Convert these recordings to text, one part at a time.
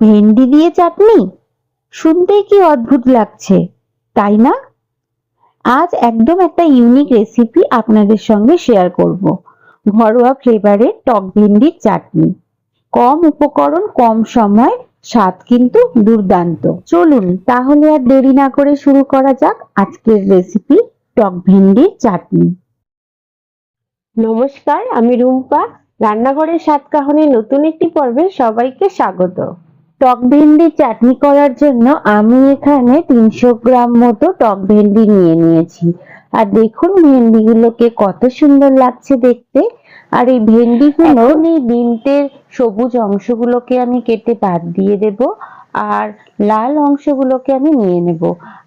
ভেন্ডি দিয়ে চাটনি? শুনতেই কি অদ্ভুত লাগছে, তাই না? আজ একদম একটা ইউনিক রেসিপি আপনাদের সঙ্গে শেয়ার করব। ঘরোয়া ফ্লেভারের টক ভেন্ডির চাটনি। কম উপকরণ, কম সময়, স্বাদ কিন্তু দুর্দান্ত। চলুন, তাহলে আর দেরি না করে শুরু করা যাক আজকের রেসিপি টক ভেন্ডির চাটনি। নমস্কার, আমি রুম্পা। রান্নাঘরের সাত কাহনের নতুন একটি পর্বে সবাইকে স্বাগত। টক ভেন্ডি চাটনি করার জন্য আমি এখানে তিনশো গ্রাম মতো টক ভেন্ডি নিয়ে নিয়েছি। আর দেখুন ভেন্ডিগুলোকে কত সুন্দর লাগছে দেখতে। আর এই ভেন্ডিগুলো এই বিনতের সবুজ অংশগুলোকে আমি কেটে বাদ দিয়ে দেব আর লাল অংশগুলোকে আমি নিয়ে নেব।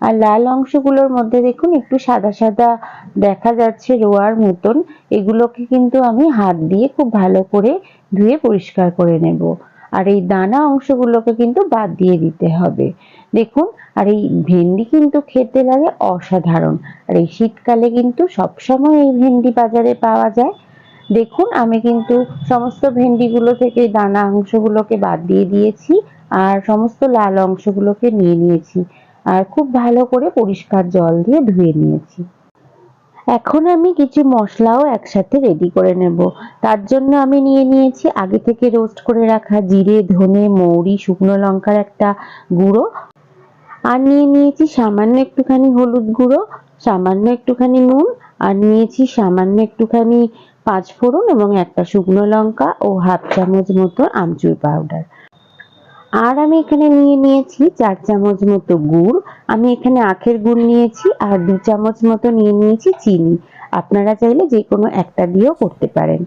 আর লাল অংশগুলোর মধ্যে দেখুন একটু সাদা সাদা দেখা যাচ্ছে রোয়ার মতন। এগুলোকে কিন্তু আমি হাত দিয়ে খুব ভালো করে ধুয়ে পরিষ্কার করে নেব। আর এই দানা অংশগুলোকে কিন্তু বাদ দিয়ে দিতে হবে। দেখুন, আর এই ভেন্ডি কিন্তু খেতে লাগে অসাধারণ। আর এই শীতকালে কিন্তু সবসময় এই ভেন্ডি বাজারে পাওয়া যায়। দেখুন, আমি কিন্তু সমস্ত ভেন্ডিগুলো থেকে দানা অংশগুলোকে বাদ দিয়ে দিয়েছি আর সমস্ত লাল অংশগুলোকে নিয়ে নিয়েছি। আর খুব ভালো করে পরিষ্কার জল দিয়ে ধুয়ে নিয়েছি। এখন আমি কিছু মশলাও একসাথে রেডি করে নেব। তার জন্য আমি নিয়ে নিয়েছি আগে থেকে রোস্ট করে রাখা জিরে, ধনে, মৌরি, শুকনো লঙ্কার একটা গুঁড়ো। আর নিয়ে নিয়েছি সামান্য একটুখানি হলুদ গুঁড়ো, সামান্য একটুখানি নুন, আর নিয়েছি সামান্য একটুখানি পাঁচ ফোড়ন এবং একটা শুকনো লঙ্কা ও হাফ চামচ মতো আমচুর পাউডার আর আমি এখানে নিয়ে নিয়েছি চার চামচ মতো গুড়। আমি এখানে আখের গুড় নিয়েছি আর দু চামচ মতো নিয়ে নিয়েছি চিনি। আপনারা চাইলে যে কোনো একটা দিয়েও করতে পারেন।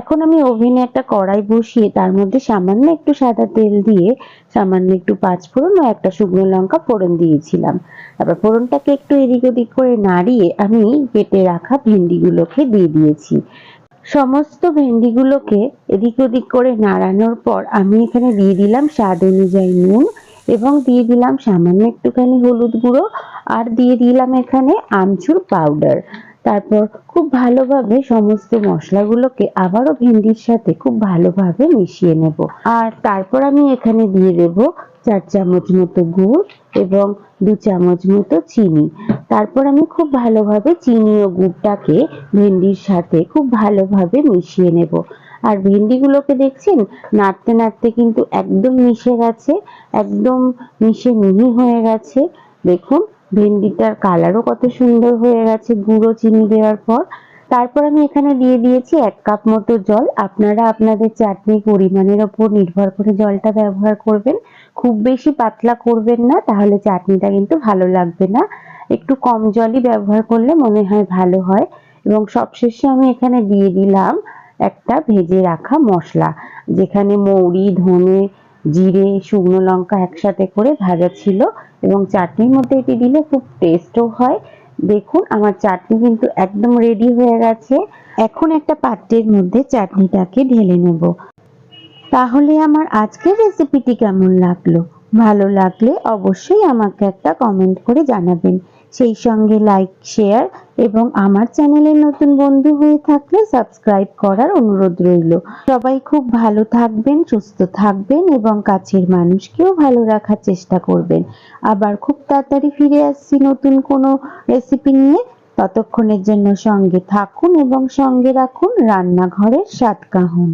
এখন আমি ওভেনে একটা কড়াই বসিয়ে তার মধ্যে সামান্য একটু সাদা তেল দিয়ে সামান্য একটু পাঁচ ফোড়ন ও একটা শুকনো লঙ্কা ফোড়ন দিয়েছিলাম। তারপর ফোড়নটাকে একটু এদিক ওদিক করে নাড়িয়ে আমি কেটে রাখা ভেন্ডিগুলোকে দিয়ে দিয়েছি। সমস্ত ভেন্ডিগুলোকে এদিক ওদিক করে নাড়ানোর পর আমি এখানে দিয়ে দিলাম স্বাদ অনুযায়ী নুন এবং দিয়ে দিলাম সামান্য একটুখানি হলুদ গুঁড়ো আর দিয়ে দিলাম এখানে আমচুর পাউডার। তারপর খুব ভালোভাবে সমস্ত মশলাগুলোকে আবারও ভেন্ডির সাথে খুব ভালোভাবে মিশিয়ে নেব। আর তারপর আমি এখানে দিয়ে দেব চার চামচ মতো গুড় এবং দু চামচ মতো চিনি। তারপর আমি খুব ভালোভাবে চিনি ও গুড়টাকে ভেন্ডির সাথে খুব ভালোভাবে মিশিয়ে নেব। আর ভেন্ডিগুলোকে দেখছেন, নাড়তে নাড়তে কিন্তু একদম মিশে গেছে, একদম মিশে মিহি হয়ে গেছে। দেখুন ভেন্ডিটার কালারও কত সুন্দর হয়ে গেছে, গুঁড়ো চিনি দেওয়ার পর। তারপর আমি এখানে দিয়ে দিয়েছি এক কাপ মতো জল। আপনারা আপনাদের চাটনির পরিমাণের ওপর নির্ভর করে জলটা ব্যবহার করবেন। খুব বেশি পাতলা করবেন না, তাহলে চাটনিটা কিন্তু ভালো লাগবে না। একটু কম জলই ব্যবহার করলে মনে হয় ভালো হয়। এবং সবশেষে আমি এখানে দিয়ে দিলাম একটা ভেজে রাখা মশলা, যেখানে মৌরি, ধনে জিরে, শুকনো লঙ্কা একসাথে করে ভাজা ছিল এবং চাটনির মধ্যে এটি দিলে খুব টেস্টও হয়। দেখুন, আমার চাটনি কিন্তু একদম রেডি হয়ে গেছে। এখন একটা পাত্রের মধ্যে চাটনিটাকে ঢেলে নেব। তাহলে আমার আজকের রেসিপিটি কেমন লাগল? ভালো লাগলে অবশ্যই আমাকে একটা কমেন্ট করে জানাবেন। সেই সঙ্গে লাইক শেয়ার এবং আমার চ্যানেলের নতুন বন্ধু হয়ে থাকলে সাবস্ক্রাইব করার অনুরোধ রইল। সবাই খুব ভালো থাকবেন, সুস্থ থাকবেন এবং কাছের মানুষকেও ভালো রাখার চেষ্টা করবেন। আবার খুব তাড়াতাড়ি ফিরে আসছি নতুন কোনো রেসিপি নিয়ে। ততক্ষণের জন্য সঙ্গে থাকুন এবং সঙ্গে রাখুন রান্নাঘরের স্বাদ কাহন।